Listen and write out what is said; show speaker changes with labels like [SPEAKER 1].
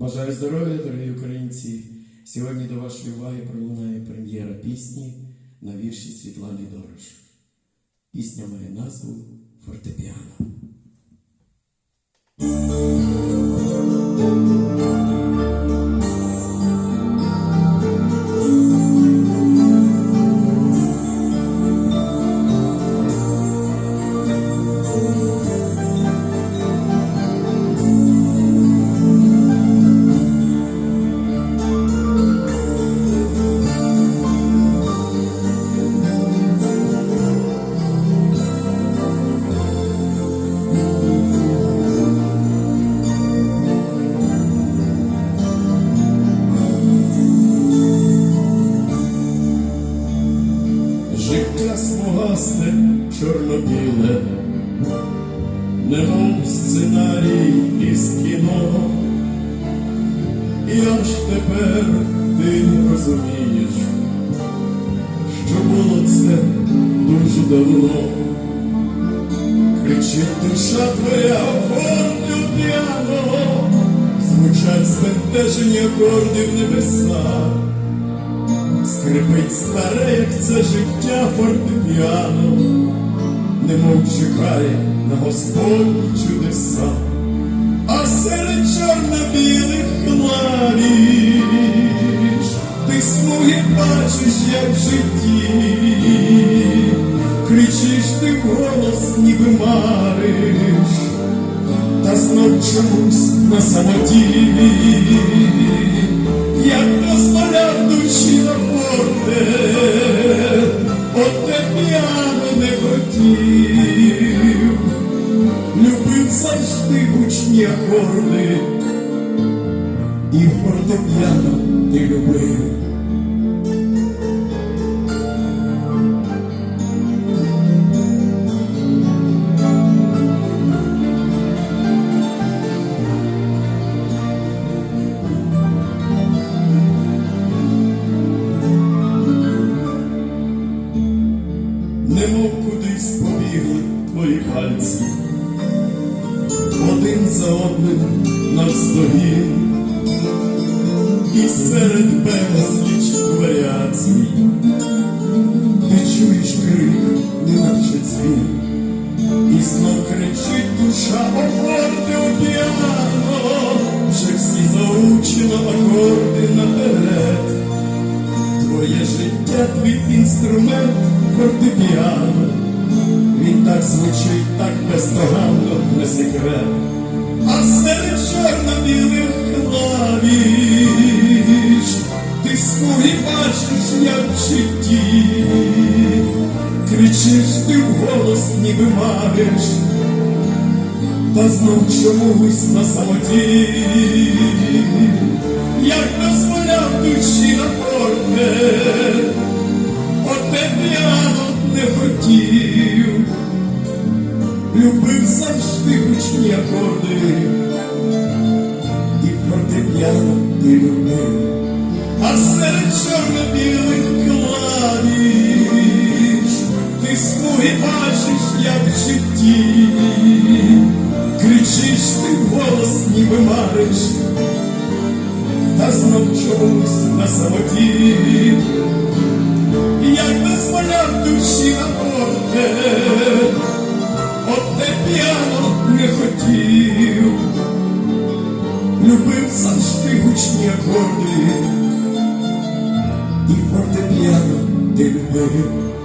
[SPEAKER 1] Бажаю здоров'я, дорогі українці. Сьогодні до вашої уваги пролунає прем'єра пісні на вірші Світлани Дорош. Пісня має назву Фортепіано. Смугасте, чорно-біле, немов сценарій із кіно. І аж тепер ти розумієш, що було це дуже давно. Кричить душа твоя фортепіано, звучать збентежені акорди в небесах. Скрипить старе, як це життя фортепіано, немов чекає на Господні чудеса, а серед чорно-білих клавіш ти смуги бачиш, як в житті, кричиш ти вголос, ніби мариш, та знов чомусь на самоті. Як акорди, і фортепіано ти любив. немов кудись побігли твої пальці, один за одним навздогін, і серед безліч варіацій. Ти чуєш крик, неначе дзвін, і знов кричить душа о фортепіано, вже всі заучено акорди наперед. Твоє життя, твій інструмент фортепіано, він так звучить, так бездоганно, не секрет, а серед чорно-білих клавіш. Ти смуги бачиш, як в житті, кричиш ти вголос, ніби мариш, та знов чомусь на самоті, як дозволяв душі на порте, оте п'яно не хотів, любив завжди фортепіано а серед чорно-білих клавіш ти смуги бачиш, як в житті, кричиш ти вголос, ніби мариш, та на самоті, як дозволяв душі на порте, оте п'яно завжди гучні акорди, і фортепіано ти любив.